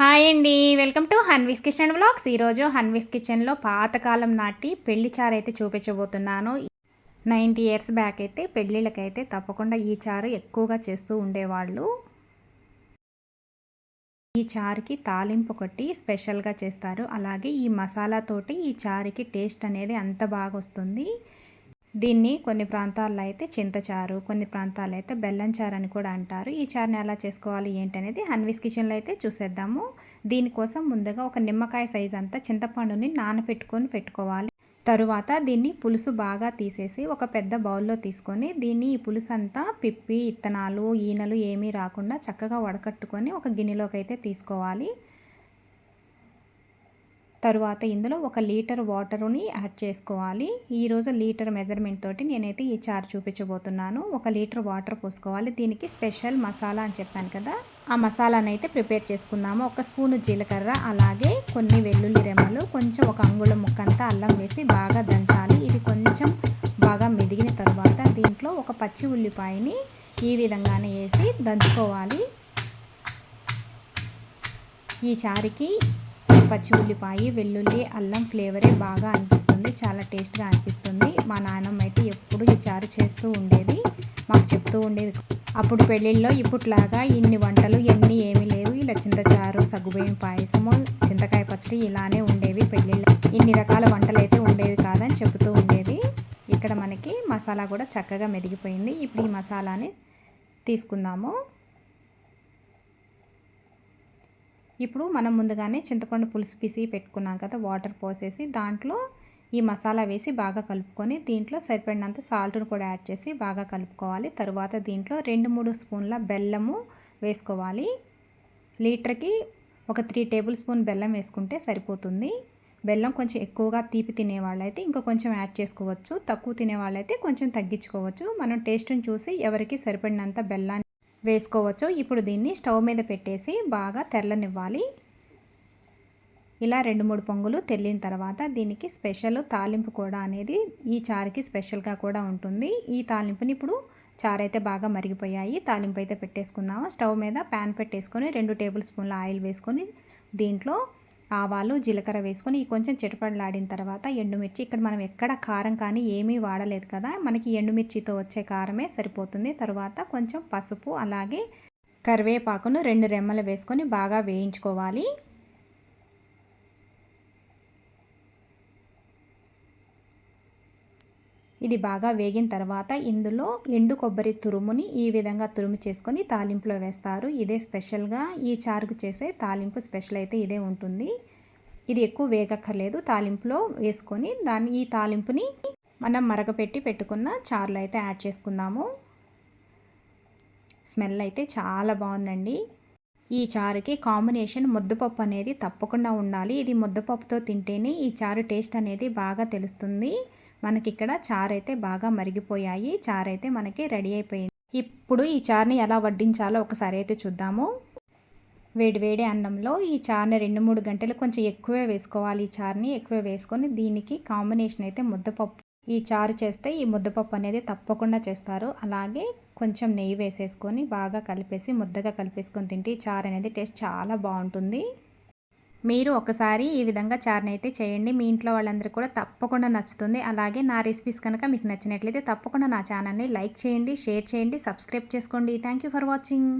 Hi అండి. Welcome to Hanvi's kitchen blogs ఈరోజు హన్విస్ కిచెన్లో పాతకాలం నాటి పెళ్ళి చారు అయితే చూపించబోతున్నాను. నైంటీ ఇయర్స్ బ్యాక్ అయితే పెళ్ళిళ్ళకైతే తప్పకుండా ఈ చారు ఎక్కువగా చేస్తూ ఉండేవాళ్ళు. ఈ చారుకి తాలింపు ఒకటి స్పెషల్గా చేస్తారు. అలాగే ఈ మసాలాతోటి ఈ చారుకి టేస్ట్ అనేది అంత బాగా వస్తుంది దీన్ని కొన్ని ప్రాంతాల్లో అయితే చింతచారు కొన్ని ప్రాంతాల్లో అయితే బెల్లం చారు అని కూడా అంటారు. ఈ చారుని ఎలా చేసుకోవాలి ఏంటనేది హన్వీస్ కిచెన్లో అయితే చూసేద్దాము. దీనికోసం ముందుగా ఒక నిమ్మకాయ సైజ్ అంతా చింతపండుని నానపెట్టుకొని పెట్టుకోవాలి. తరువాత దీన్ని పులుసు బాగా తీసేసి ఒక పెద్ద బౌల్లో తీసుకొని దీన్ని ఈ పులుసు అంతా పిప్పి ఇత్తనాలు ఈనలు ఏమీ రాకుండా చక్కగా వడకట్టుకొని ఒక గిన్నెలోకి అయితే తీసుకోవాలి. తరువాత ఇందులో ఒక లీటర్ వాటర్ని యాడ్ చేసుకోవాలి. ఈరోజు లీటర్ మెజర్మెంట్ తోటి నేనైతే ఈ చారు చూపించబోతున్నాను. ఒక లీటర్ వాటర్ పోసుకోవాలి. దీనికి స్పెషల్ మసాలా అని చెప్పాను కదా ఆ మసాలాను అయితే ప్రిపేర్ చేసుకుందాము. ఒక స్పూను జీలకర్ర అలాగే కొన్ని వెల్లుల్లి రెమ్మలు కొంచెం ఒక అంగుళం ముక్కంతా అల్లం వేసి బాగా దంచాలి. ఇది కొంచెం బాగా మెదిగిన తర్వాత దీంట్లో ఒక పచ్చి ఉల్లిపాయని ఈ విధంగానే వేసి దంచుకోవాలి. ఈ చారుకి పచ్చి ఉల్లిపాయ వెల్లుల్లి అల్లం ఫ్లేవరే బాగా అనిపిస్తుంది. చాలా టేస్ట్గా అనిపిస్తుంది. మా నాన్నమ్మ అయితే ఎప్పుడు ఈ చారు చేస్తూ ఉండేది. మాకు చెప్తూ ఉండేది. అప్పుడు పెళ్ళిళ్ళలో ఇప్పుడులాగా ఇన్ని వంటలు ఎన్ని ఏమీ లేవు. ఇలా చింతచారు సగ్గుబియ్యం పాయసము చింతకాయ పచ్చడి ఇలానే ఉండేవి పెళ్ళిళ్ళు. ఇన్ని రకాల వంటలు అయితే ఉండేవి కాదని చెబుతూ ఉండేది. ఇక్కడ మనకి మసాలా కూడా చక్కగా మెదిగిపోయింది. ఇప్పుడు ఈ మసాలాని తీసుకుందాము. ఇప్పుడు మనం ముందుగానే చింతపండు పులుసు పిసి పెట్టుకున్నాం కదా వాటర్ పోసేసి దాంట్లో ఈ మసాలా వేసి బాగా కలుపుకొని దీంట్లో సరిపడినంత సాల్ట్ను కూడా యాడ్ చేసి బాగా కలుపుకోవాలి. తరువాత దీంట్లో రెండు మూడు స్పూన్ల బెల్లము వేసుకోవాలి. లీటర్కి ఒక త్రీ టేబుల్ స్పూన్ బెల్లం వేసుకుంటే సరిపోతుంది. బెల్లం కొంచెం ఎక్కువగా తీపి తినేవాళ్ళైతే ఇంకా కొంచెం యాడ్ చేసుకోవచ్చు. తక్కువ తినేవాళ్ళైతే కొంచెం తగ్గించుకోవచ్చు. మనం టేస్ట్ని చూసి ఎవరికి సరిపడినంత బెల్లాన్ని వేసుకోవచ్చు. ఇప్పుడు దీన్ని స్టవ్ మీద పెట్టేసి బాగా తెల్లనివ్వాలి ఇలా రెండు మూడు పొంగులు తెల్లిన తర్వాత దీనికి స్పెషల్ తాలింపు కూడా అనేది ఈ చారుకి స్పెషల్గా కూడా ఉంటుంది. ఈ తాలింపుని ఇప్పుడు చారు అయితే బాగా మరిగిపోయాయి. తాలింపు అయితే పెట్టేసుకుందాము? స్టవ్ మీద ప్యాన్ పెట్టేసుకొని రెండు టేబుల్ స్పూన్ల ఆయిల్ వేసుకొని దీంట్లో ఆవాలు జీలకర్ర వేసుకొని కొంచెం చిటపడలాడిన తర్వాత ఎండుమిర్చి ఇక్కడ మనం ఎక్కడ కారం కానీ ఏమీ వాడలేదు కదా మనకి ఎండుమిర్చితో వచ్చే కారమే సరిపోతుంది. తర్వాత కొంచెం పసుపు అలాగే కరివేపాకును రెండు రెమ్మలు వేసుకొని బాగా వేయించుకోవాలి. ఇది బాగా వేగిన తర్వాత ఇందులో ఎండు కొబ్బరి తురుముని ఈ విధంగా తురుము చేసుకొని తాలింపులో వేస్తారు. ఇదే స్పెషల్గా ఈ చారుకు చేసే తాలింపు స్పెషల్ అయితే ఇదే ఉంటుంది. ఇది ఎక్కువ వేగక్కర్లేదు. తాలింపులో వేసుకొని దాన్ని ఈ తాలింపుని మనం మరగపెట్టి పెట్టుకున్న చారులు అయితే యాడ్ చేసుకుందాము. స్మెల్ అయితే చాలా బాగుందండి. ఈ చారుకి కాంబినేషన్ ముద్దపప్పు అనేది తప్పకుండా ఉండాలి. ఇది ముద్దపప్పుతో తింటేనే ఈ చారు టేస్ట్ అనేది బాగా తెలుస్తుంది. మనకి ఇక్కడ చారు అయితే బాగా మరిగిపోయాయి. చారు అయితే మనకి రెడీ అయిపోయింది. ఇప్పుడు ఈ చారుని ఎలా వడ్డించాలో ఒకసారి అయితే చూద్దాము. వేడి వేడి అన్నంలో ఈ చారుని రెండు మూడు గంటలు కొంచెం ఎక్కువే వేసుకోవాలి. ఈ చారుని ఎక్కువ వేసుకొని దీనికి కాంబినేషన్ అయితే ముద్దపప్పు. ఈ చారు చేస్తే ఈ ముద్దపప్పు అనేది తప్పకుండా చేస్తారు. అలాగే కొంచెం నెయ్యి వేసేసుకొని బాగా కలిపేసి ముద్దగా కలిపేసుకొని తింటే ఈ చారు అనేది టేస్ట్ చాలా బాగుంటుంది. మీరు ఒకసారి ఈ విధంగా చార్ని అయితే చేయండి. మీ ఇంట్లో వాళ్ళందరికీ కూడా తప్పకుండా నచ్చుతుంది. అలాగే నా రెసిపీస్ కనుక మీకు నచ్చినట్లయితే తప్పకుండా నా ఛానల్ని లైక్ చేయండి షేర్ చేయండి సబ్స్క్రైబ్ చేసుకోండి. Thank for watching.